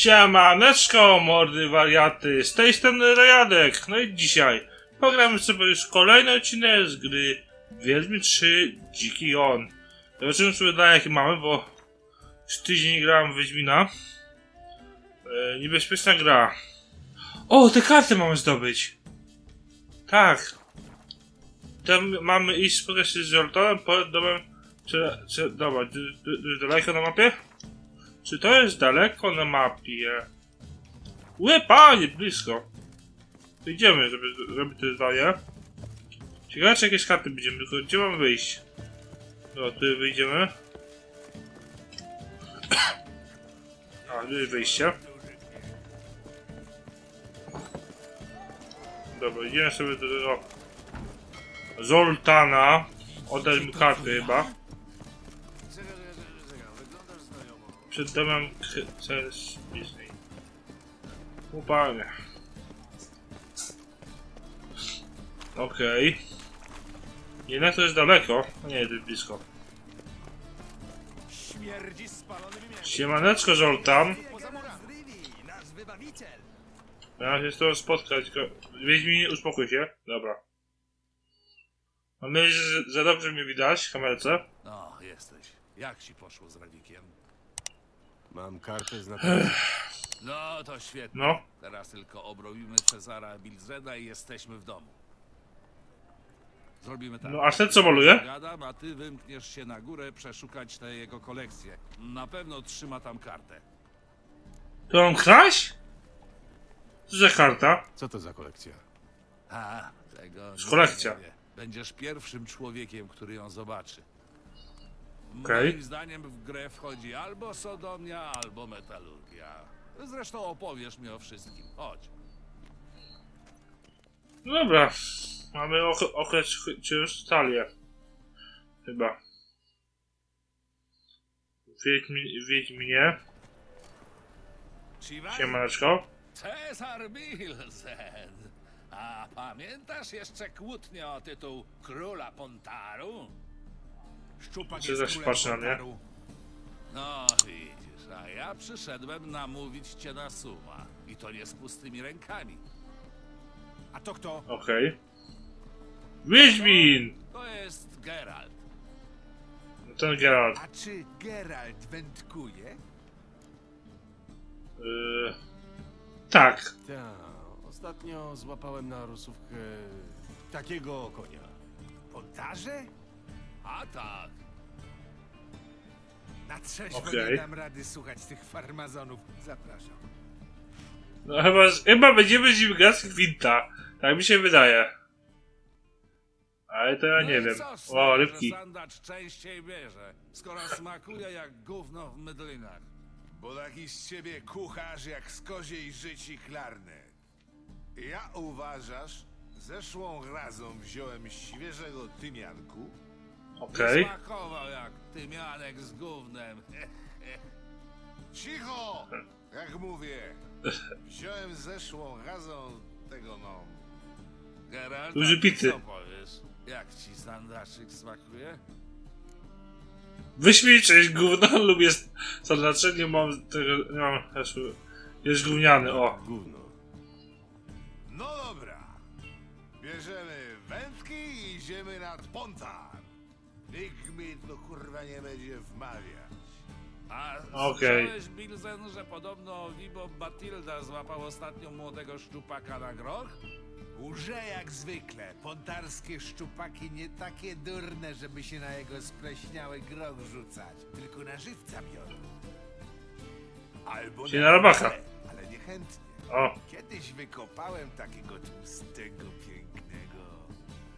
Siemaneczko, mordy wariaty, z tej strony Rajadek. No i dzisiaj pogramy sobie już kolejny odcinek z gry Wiedźmin 3 Dziki On. Zobaczymy sobie dalej jaki mamy, bo już tydzień grałem w Wiedźmina. E, niebezpieczna gra. O, te karty mamy zdobyć. Tak. Tam mamy iść spotkać się z Jordanem pod domem. Czy, czy, dobra, na mapie? Czy to jest daleko na mapie? Łe, panie, blisko. To idziemy, żeby zrobić te zdanie. Ciekawe, czy jakieś karty będziemy, tylko gdzie mam wyjść? No, tu wyjdziemy. A, tu jest wyjście. Dobra, idziemy sobie do Zoltana. Oddać mu karty chyba. Przed domem Chces Disney. Upalnie. Okej. Jednak to jest daleko. Nie, to jest blisko. Siemaneczko, wybawiciel. Ja się z tobą spotkać. tylko Wiedźmin, uspokój się. Dobra. Mam nadzieję, że za dobrze mnie widać w kamerce. No, jesteś. Jak ci poszło z Radikiem? Mam kartę z napisem. No, to świetnie. No. Teraz tylko obrobimy Cezara Bilzeda i jesteśmy w domu. Zrobimy tak. No, a ten co maluje? Gadam, a ty wymkniesz się na górę przeszukać tę jego kolekcję. Na pewno trzyma tam kartę. To mam kraść? Co za karta? Co to za kolekcja? A, tego. Z kolekcja. nie. Będziesz pierwszym człowiekiem, który ją zobaczy. Okej. Moim zdaniem w grę wchodzi albo sodomia, albo metalurgia. Zresztą opowiesz mi o wszystkim. Chodź. No dobra. Mamy ok- okres ch- już talię. Chyba. Wiedźmi, Wiedźminie. Siemaneczko. Cezar Bilzed. A pamiętasz jeszcze kłótnię o tytuł króla Pontaru? Szczupak Czy też patrzy na mnie? No widzisz, a ja przyszedłem namówić cię na suma. I to nie z pustymi rękami. A to kto? Okej. Wiedźmin! To jest Geralt. Ten Geralt. A czy Geralt wędkuje? Yy, tak. Tak, ostatnio złapałem na rusówkę takiego konia. Pontarze? A tak. Na trzeźwo Okej. nie dam rady słuchać tych farmazonów. Zapraszam. No chyba, chyba będziemy z nim grać w Gwinta. Tak mi się wydaje. Ale to ja No nie i wiem. co z O, rybki. sandacz częściej bierze, skoro smakuje jak gówno w mydlinach. Bo taki z ciebie kucharz jak z koziej życi klarnet. Ja uważasz, zeszłą razą wziąłem świeżego tymianku, Okej. Smakował jak tymianek z gównem. Cicho! Jak mówię, wziąłem zeszłą razą tego no. Geralt, Duży pity. co powiesz? Jak ci sandaczyk smakuje? Wyśmiej część gówna, lubię sandacze, nie mam tego, nie mam, też, jest gówniany, o. Gówno. No dobra. Bierzemy wędki i idziemy nad Pontar. Mi to kurwa nie będzie wmawiać. A Okej. słyszałeś, Bilzen, że podobno Vibo Batilda złapał ostatnio młodego szczupaka na groch? Łże jak zwykle. Pontarskie szczupaki nie takie durne, żeby się na jego spleśniały groch rzucać. Tylko na żywca biorą. Albo Czyli na robaka. ale- Ale niechętnie. O, Kiedyś wykopałem takiego tłustego, pięknego.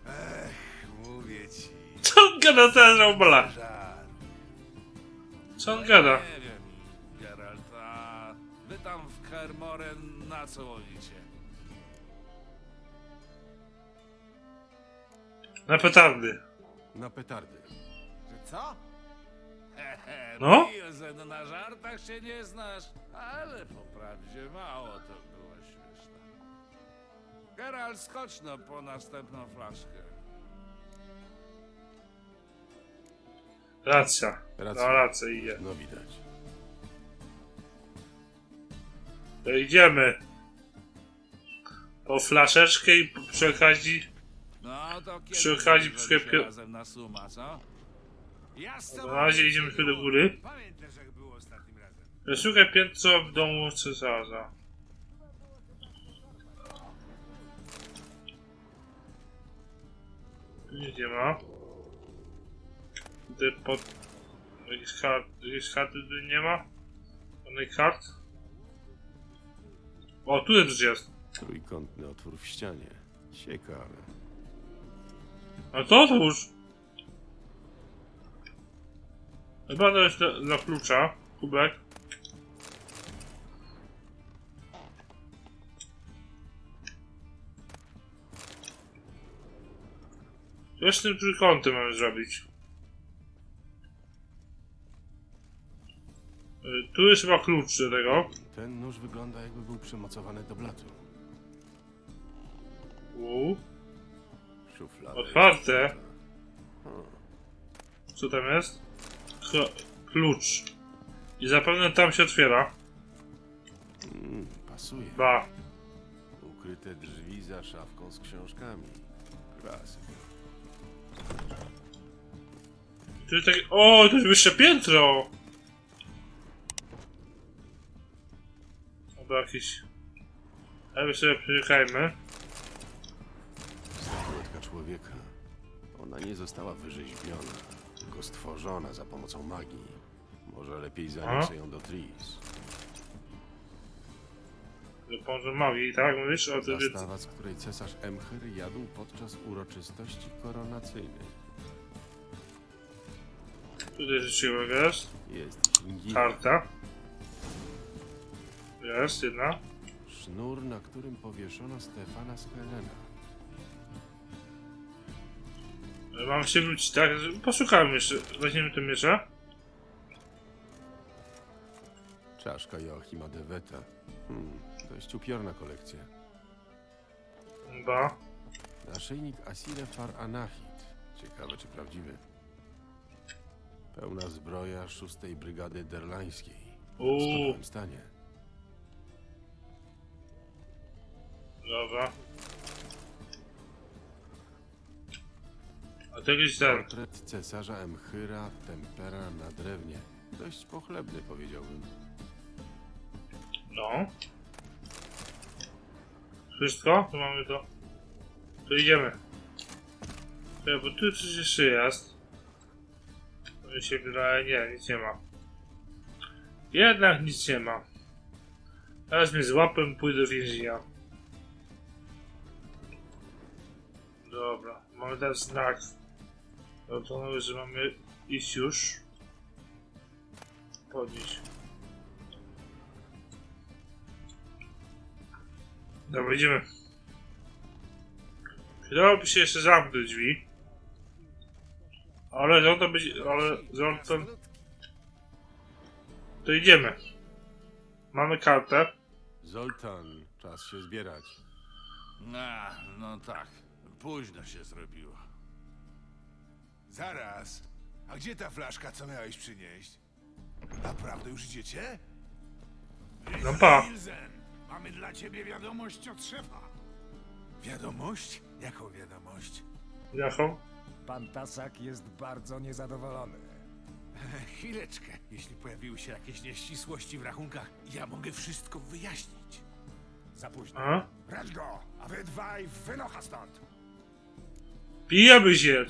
Ech, mówię ci. Co on gada teraz o bala? Żar. Co on gada? Nie wiem, Geralt, a wy tam w Kermoren na co łowicie? Na petardy. Na petardy. Że co? Hehe, No? Bilzen, na żartach się nie znasz, ale po prawdzie mało to było śmieszne. Geralt, skocz no po następną flaszkę. Racja. Racja. No racja idzie. No widać. To idziemy. Po flaszeczkę i przy okazji... No to kiedy Przy okazji zabierzemy się przyklepie- razem na suma, co? Razie idziemy tu do góry. Pamiętasz jak było ostatnim razem? Szukaj piętro w domu cesarza. Nic nie ma. Tutaj pod... Jakiejś kart... Jakiejś karty nie ma? Żadnej kart? O, tu też jest. Trójkątny otwór w ścianie. Ciekawe. A to otwórz! Chyba to jest dla klucza. Kubek. Co z tym trójkątem mamy zrobić? Tu jest chyba klucz do tego. Ten nóż wygląda jakby był przymocowany do blatu. Uuu, Szuflada. otwarte. Co tam jest? Klucz. I zapewne tam się otwiera. Mm, pasuje. Ba. Ukryte drzwi za szafką z książkami. Klasyk. Tu jest takie... O, to jest wyższe piętro! Albo jakieś... Ale sobie przeczekajmy. Statuetka człowieka. Ona nie została wyrzeźbiona, tylko stworzona za pomocą magii. Może lepiej zaniosę ją do Tris. Pomoże magii, tak? Mówisz? O, to jest... Zastawa, z której cesarz Emhyr jadł podczas uroczystości koronacyjnej. Tutaj rzeczywiście jest. Jest Ingina, Karta. Jest, jedna. sznur, na którym powieszono Stefana z Helena. Mam się wrócić, tak? Poszukamy jeszcze. Weźmiemy to miesza. Czaszka Joachima de Weta. Hmm, dość upiorna kolekcja. Ba. Naszyjnik Asile Far Anahit. Ciekawe czy prawdziwy. Pełna zbroja szóstej Brygady Derlańskiej. W Uuu. doskonałym stanie. Dobra. A to jakiś ten. Portret cesarza Emchyra Tempera na drewnie. Dość pochlebny powiedziałbym. No. Wszystko? To mamy to. To idziemy. Ja, bo tu coś jeszcze jest. To mi się wydaje, nie, nic nie ma. Jednak nic nie ma. Teraz mnie złapę pójdę do więzienia. Dobra, mamy teraz znak. No to mówię, że mamy iść już. Podnieść. Dobra, idziemy. Przydałoby się jeszcze zamknąć drzwi. Ale za to być, ale za to, to idziemy. Mamy kartę. Zoltan, czas się zbierać. A, no tak. Późno się zrobiło. Zaraz. A gdzie ta flaszka, co miałeś przynieść? Naprawdę już idziecie? No pa. Mamy dla ciebie wiadomość od szefa. Wiadomość? Jaką wiadomość? Jaką? Pan Tasak jest bardzo niezadowolony. Chwileczkę. Jeśli pojawiły się jakieś nieścisłości w rachunkach, ja mogę wszystko wyjaśnić. Za późno. A? Brać go, a wy dwaj wynocha stąd. Pijemy się.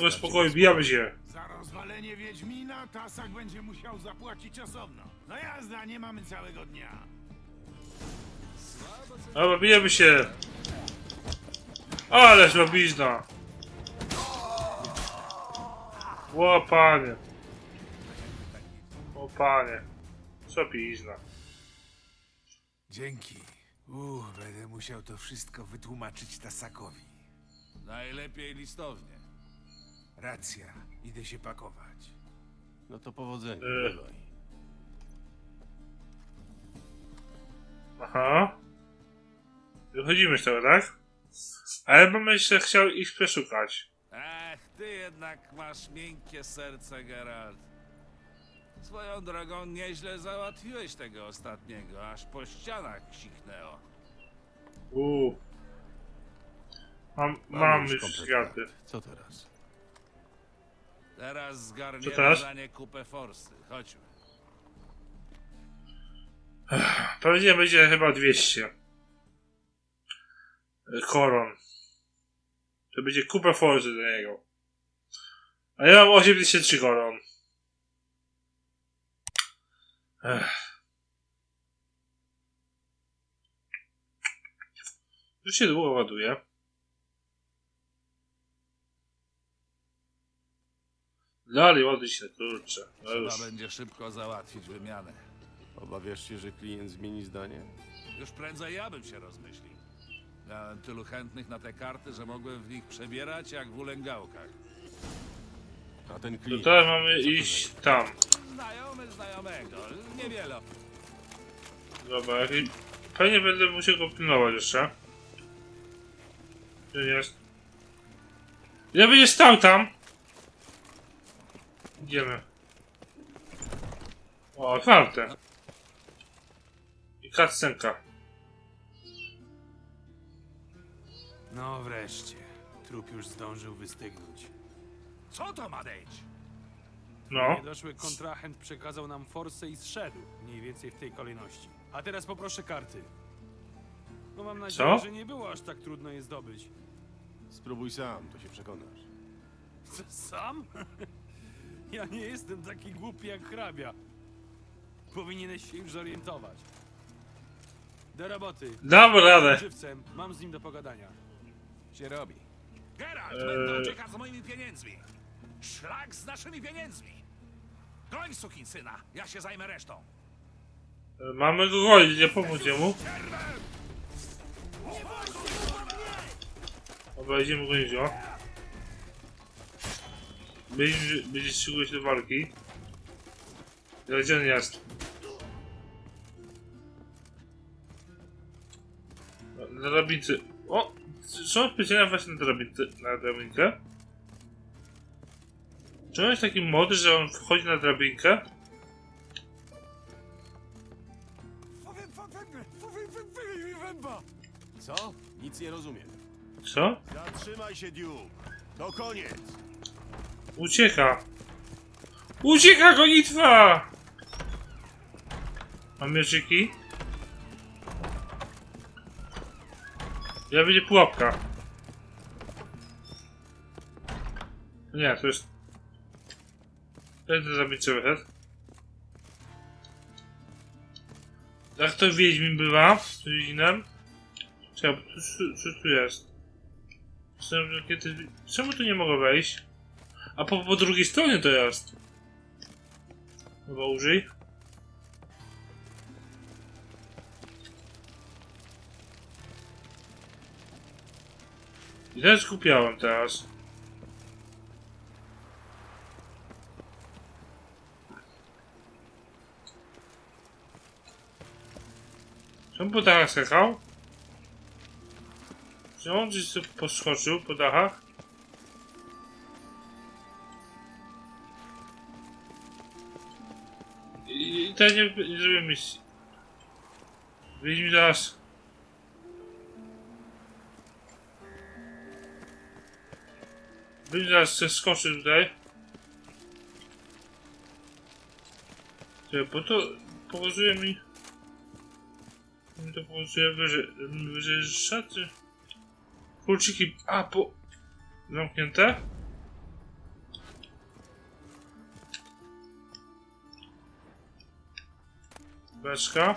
Go spokoju, bijamy się. Za rozwalenie Wiedźmina Tasak będzie musiał zapłacić osobno. No jazda, nie mamy całego dnia. Dobra, bijemy się. Ależ łobizna. O panie. O panie. Co pizna. Dzięki. Uff, będę musiał to wszystko wytłumaczyć Tasakowi. Najlepiej listownie. Racja. Idę się pakować. No to powodzenia. E. Bywaj. Aha. Wychodzimy z tego, tak? Ale bym jeszcze chciał ich przeszukać. Ech, ty jednak masz miękkie serce, Geralt. Swoją drogą nieźle załatwiłeś tego ostatniego, aż po ścianach siknęło. Uuu. Mam, mam już komplet światy. Co teraz? Teraz Co zgarniemy teraz? za nie kupę forsy. Chodźmy. Pewnie będzie chyba 200 koron. To będzie kupa forsy do niego. A ja mam 83 koron. Ech. Już się długo ładuje. Dalej ładuj się, kurczę. No już. Trzeba będzie szybko załatwić wymianę. Obawiasz się, że klient zmieni zdanie? Już prędzej ja bym się rozmyślił. Miałem tylu chętnych na te karty, że mogłem w nich przebierać jak w ulęgałkach. A ten To klient... teraz mamy iść tam. Znajomy znajomego, niewiele. Dobra, jak- pewnie będę musiał go pilnować jeszcze. Gdzie jest? Ja będzie stał tam! Idziemy. O, otwarte. I cutscenka. No wreszcie. Trup już zdążył wystygnąć. Co to ma być? No. Niedoszły kontrahent przekazał nam forsę i zszedł. Mniej więcej w tej kolejności. A teraz poproszę karty. No mam nadzieję, Co? że nie było aż tak trudno je zdobyć. Spróbuj sam, to się przekonasz. Co, Sam? ja nie jestem taki głupi jak hrabia. Powinieneś się już zorientować. Do roboty. Dam radę. Żywcem, mam z nim do pogadania. Się robi. Geralt, Eee. będą uciekać z moimi pieniędzmi. Szlak z naszymi pieniędzmi. Goń, sukinsyna, ja się zajmę resztą. Mamy go gonić, nie pomóc mu. Gonić go. Będzie, będzie szykuje się do walki. Gdzie on jest? Na. O! Są specjalne właśnie na. Na drabinkę. Czy on jest taki młody, że on wchodzi na drabinkę? Co? Nic nie rozumiem. Co? Zatrzymaj się, Duke! To koniec! Ucieka! Ucieka gonitwa! Mam mieczyki? Ja będzie pułapka. Nie, to jest... Będę zabić sobie wyszedł. Jak to Wiedźmin bywa? Z Wiedźminem? Czekaj, co, tu jest? Czemu, tu nie mogę wejść? A po, po drugiej stronie to jest. Chyba użyj. Też skupiałem teraz. Czemu po dachach skakał? Czy on gdzieś sobie poskoczył po dachach? I, i nie, nie zrobię misji. Wiedźmy zaraz. Wiedźmy zaraz chce skoczyć tutaj. Czekaj, bo to pokazuje mi... To pokazuje wyżej, wyżej szaty. Kulczyki, a po... Zamknięte? Beczka.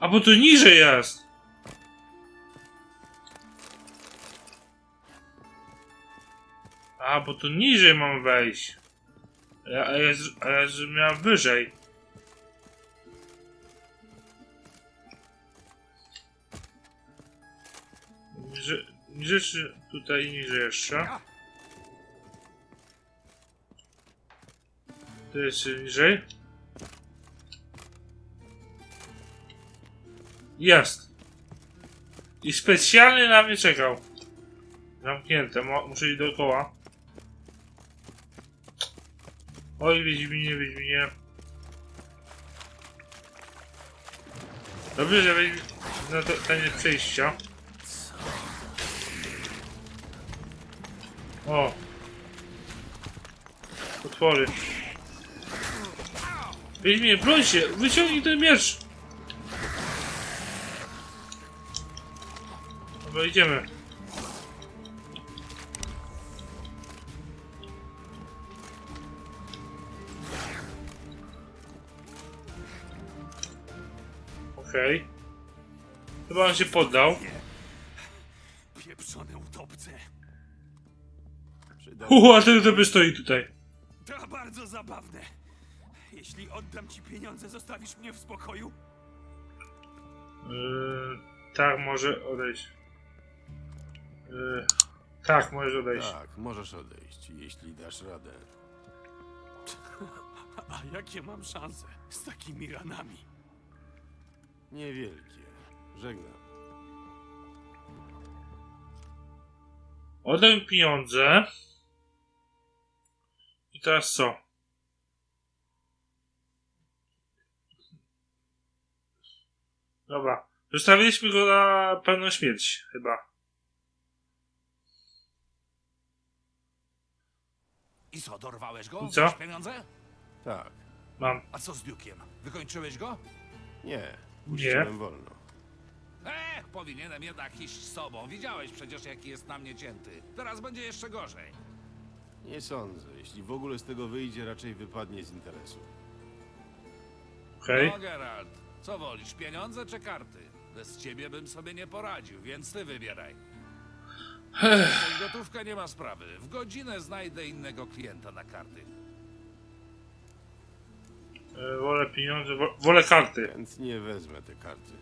A bo to niżej jest! A, bo to niżej mam wejść. A ja, a ja, ja miałem wyżej. Niżej, niżej czy tutaj niżej jeszcze? To jest niżej. Jest. I specjalnie na mnie czekał. Zamknięte, muszę iść dookoła. Oj, Wiedźminie, Wiedźminie. Dobrze, że Wiedźmin... No to jest przejścia. O! Potwory. Wiedźminie, broń się! Wyciągnij ten miecz! Dobra, idziemy. Okej. Chyba on się poddał. Uuu, a ten sobie stoi tutaj. To bardzo zabawne. Jeśli oddam ci pieniądze, zostawisz mnie w spokoju? Yy, tak, może odejść. Yy, tak, możesz odejść. Tak, możesz odejść, jeśli dasz radę. A jakie mam szanse z takimi ranami? Niewielkie. Żegnam. Oddaj mi pieniądze. I teraz co? Dobra. Zostawiliśmy go na pewną śmierć, chyba. I co, dorwałeś go? I co? Masz pieniądze? Tak. Mam. A co z Duke'iem? Wykończyłeś go? Nie. Puściłem wolno. Ech, powinienem jednak iść z sobą. Widziałeś przecież, jaki jest na mnie cięty. Teraz będzie jeszcze gorzej. Nie sądzę. Jeśli w ogóle z tego wyjdzie, raczej wypadnie z interesu. Okej. No, Geralt, co wolisz, pieniądze czy karty? Bez ciebie bym sobie nie poradził, więc ty wybieraj. Gotówkę, nie ma sprawy. W godzinę znajdę innego klienta na karty. E, Wolę pieniądze, wo- wolę karty. Chętnie wezmę te karty.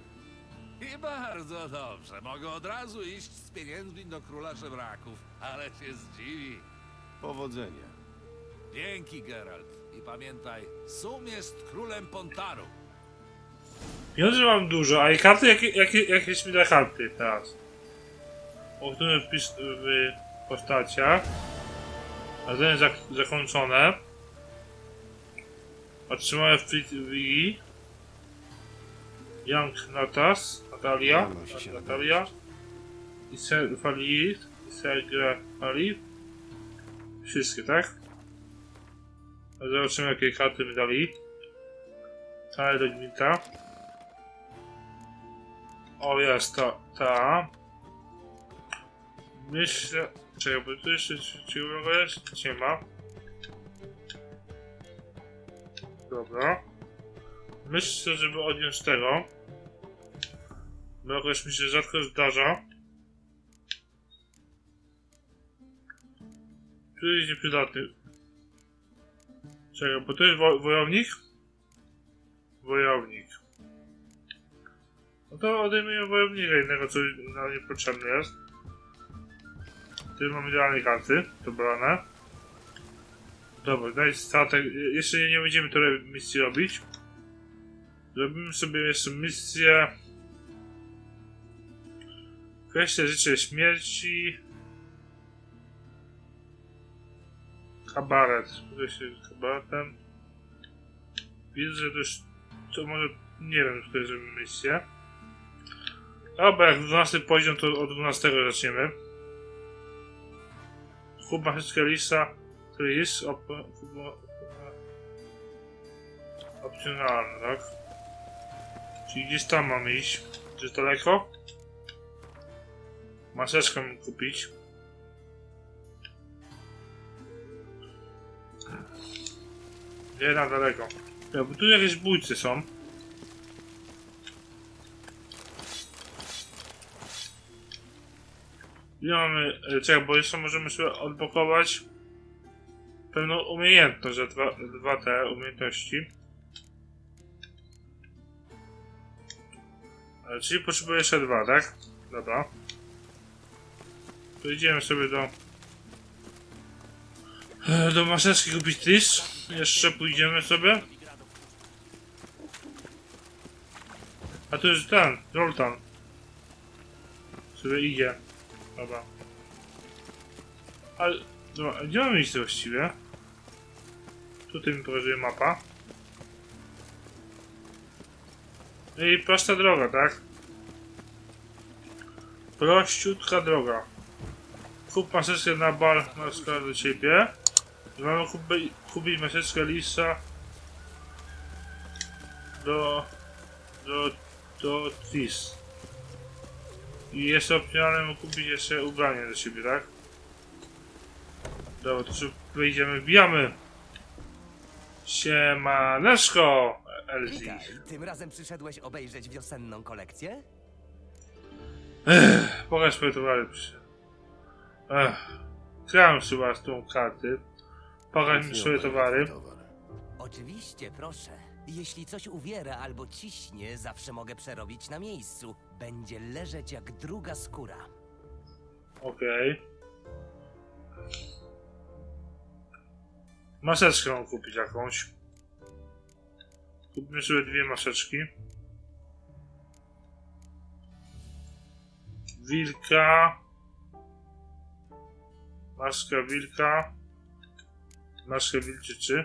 I bardzo dobrze. Mogę od razu iść z pieniędzmi do króla żebraków, ale się zdziwi. Powodzenia. Dzięki, Geralt. I pamiętaj, Sum jest królem Pontaru. Pieniądze mam dużo, a i karty, jakie, jakie, jakieś mi da karty teraz? Usunę wpis w postaciach. Zadanie zak zakończone. Otrzymałem wpis w Wii. Young Natas, Natalia, Natalia. Isel Falis, Isel Falis. Wszystkie, tak? Zobaczymy jakie karty mi dali. Całe do gminta. O, jest ta, ta. Myślę... Czekaj, bo tu jeszcze czy uwaga jest? Nie ma. Dobra. Myślę, żeby odjąć tego. Bo jakoś mi się rzadko zdarza. Tu jest nieprzydatny. Czekaj, bo to jest wo wojownik? Wojownik. No to odejmujemy wojownika innego, co nam niepotrzebne jest. Tu mamy idealne karty, dobrane. Dobra, daj statek. Jeszcze nie będziemy tyle misji robić. Zrobimy sobie jeszcze misję. Kwestia życzę śmierci. Kabaret. Buduję się kabaretem. Widzę, że to już... To może... Nie wiem, tutaj zrobimy misję. Dobra, jak 12 poziom, to od 12 zaczniemy. Kuba Heskelisa, Tris, op, Kuba, opcjonalny, tak? Czyli gdzieś tam mamy iść. Czy daleko? Maseczkę mi kupić. Nie na daleko. Ja, bo tu jakieś bójcy są. I mamy, e, czekaj, bo jeszcze możemy sobie odblokować pewną umiejętność, że dwa, dwa te umiejętności. E, Czyli potrzebuję jeszcze dwa, tak? Dobra. To idziemy sobie do e, do maseczki kupić tris. Jeszcze pójdziemy sobie. A to jest ten, Zoltan. Sobie idzie. Dobra. Ale, dobra, gdzie mamy iść właściwie? Tutaj mi pokazuje mapa. No I prosta droga, tak? Prościutka droga. Kup maseczkę na bal na do ciebie. Mamy kupi, kupić maseczkę lisa do do do Tris. I jeszcze opcjonalne kupić jeszcze ubranie do siebie, tak? Dobra, to szybko wejdziemy, wbijamy. Siemaneczko, Elzi. Witaj, tym razem przyszedłeś obejrzeć wiosenną kolekcję? Pokaż swoje towary. proszę. Ech. Grałem chyba z tą karty. Pokaż mi swoje towary. Towar. Oczywiście, proszę. Jeśli coś uwiera albo ciśnie, zawsze mogę przerobić na miejscu. Będzie leżeć jak druga skóra. Okej. Maseczkę mam kupić jakąś. Kupmy sobie dwie maseczki. Wilka. Maska wilka. Maskę wilczycy.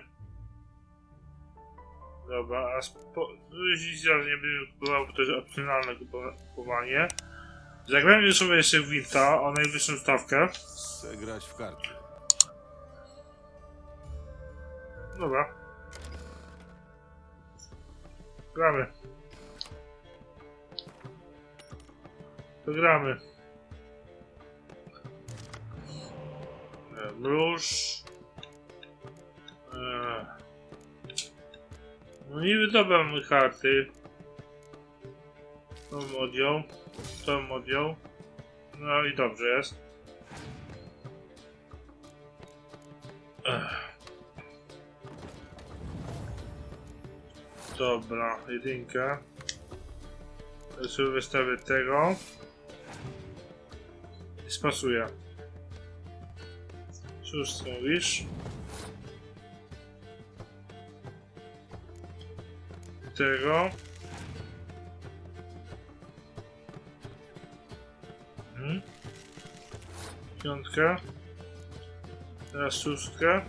Dobra, a spo... Ja nie kupował, bo to jest opcjonalne kupo- kupowanie. Zagrajmy sobie jeszcze w Wilta o najwyższą stawkę. Chcę grać w karty. Dobra. Gramy. To gramy. E, Mróż. No niby dobra mamy karty. Tą odjął. Tą odjął. No i dobrze jest. Ech. Dobra, jedynkę. Ja sobie wystawię tego. I spasuję. Cóż ty mówisz? Tego. Mhm. Piątkę. Teraz szóstkę.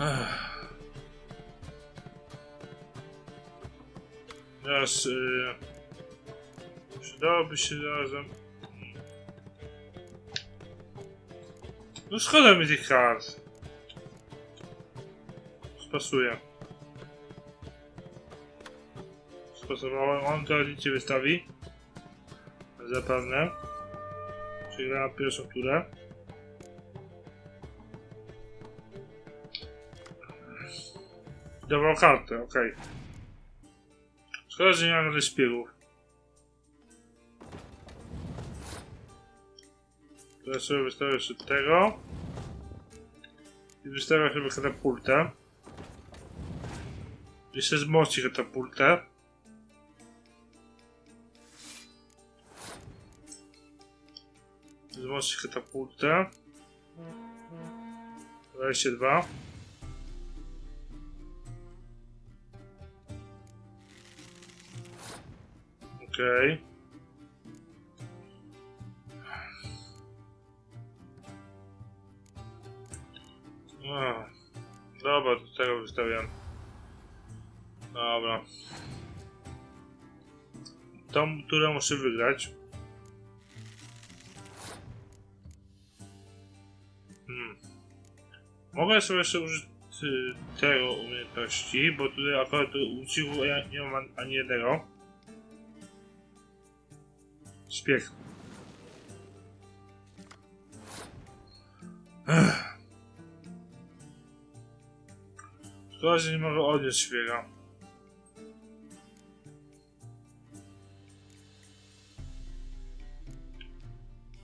Ech. Teraz yy, przydałoby się razem. No szkoda mi tych kart. Spasuję. Spasowałem, on to nic wystawi. Zapewne. Przegrałem pierwszą turę. Dobrą kartę, okej. Szkoda, że nie mam żadnych szpiegów. Teraz sobie wystawię jeszcze tego. I wystawię sobie katapultę. Jeszcze wzmocni katapultę. Wzmocni katapultę. 22. Okej. No, Dobra, do tego wystawiam. Dobra. Tą, którą muszę wygrać. Hmm. Mogę sobie jeszcze użyć y, tego umiejętności, bo tutaj akurat ucichu ja nie mam ani jednego. Szpieg. Ech. Szkoda, że nie mogę odnieść szpiega.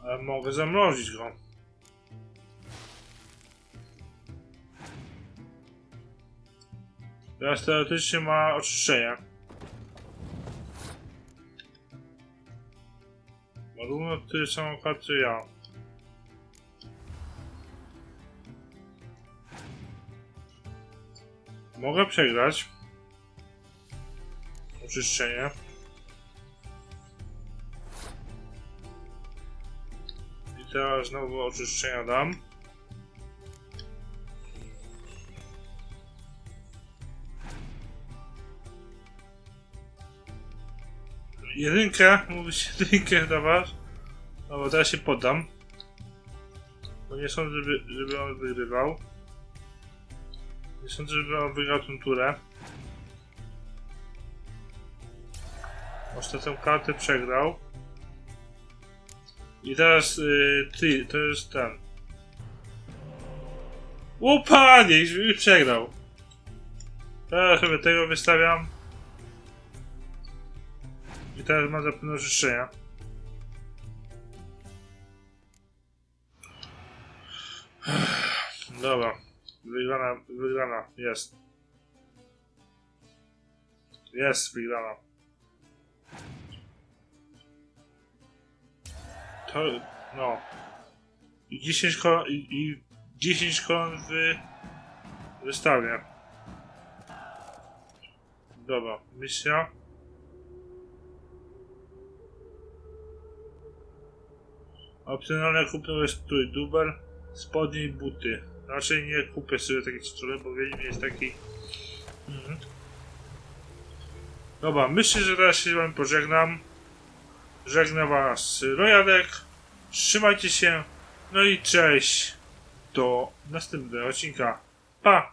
Ale mogę zamrozić go. Teraz teoretycznie ma oczyszczenie. Równo tyle samo kart co ja. Mogę przegrać. Oczyszczenie. teraz znowu oczyszczenia dam. Jedynkę, mówi się jedynkę dawać. Bo teraz się poddam. Bo nie sądzę, żeby, żeby on wygrywał. Nie sądzę, żeby on wygrał tę turę. Ostatnią kartę przegrał. I teraz y, ty, to jest ten. O panie, już przegrał. Teraz sobie tego wystawiam. I teraz ma zapewne życzenia. Dobra. Wygrana, wygrana, jest. Jest wygrana. To, no. I 10 kolon, i, i 10 kolon w wystawie. Dobra, misja. Opcjonalne kupno jest strój dubel, spodnie i buty. Raczej nie kupię sobie takie strój, bo Wiedźmin jest taki... Mhm. Dobra, myślę, że teraz się z wami pożegnam. Żegna was Rojadek. Trzymajcie się. No i cześć. Do następnego odcinka. Pa!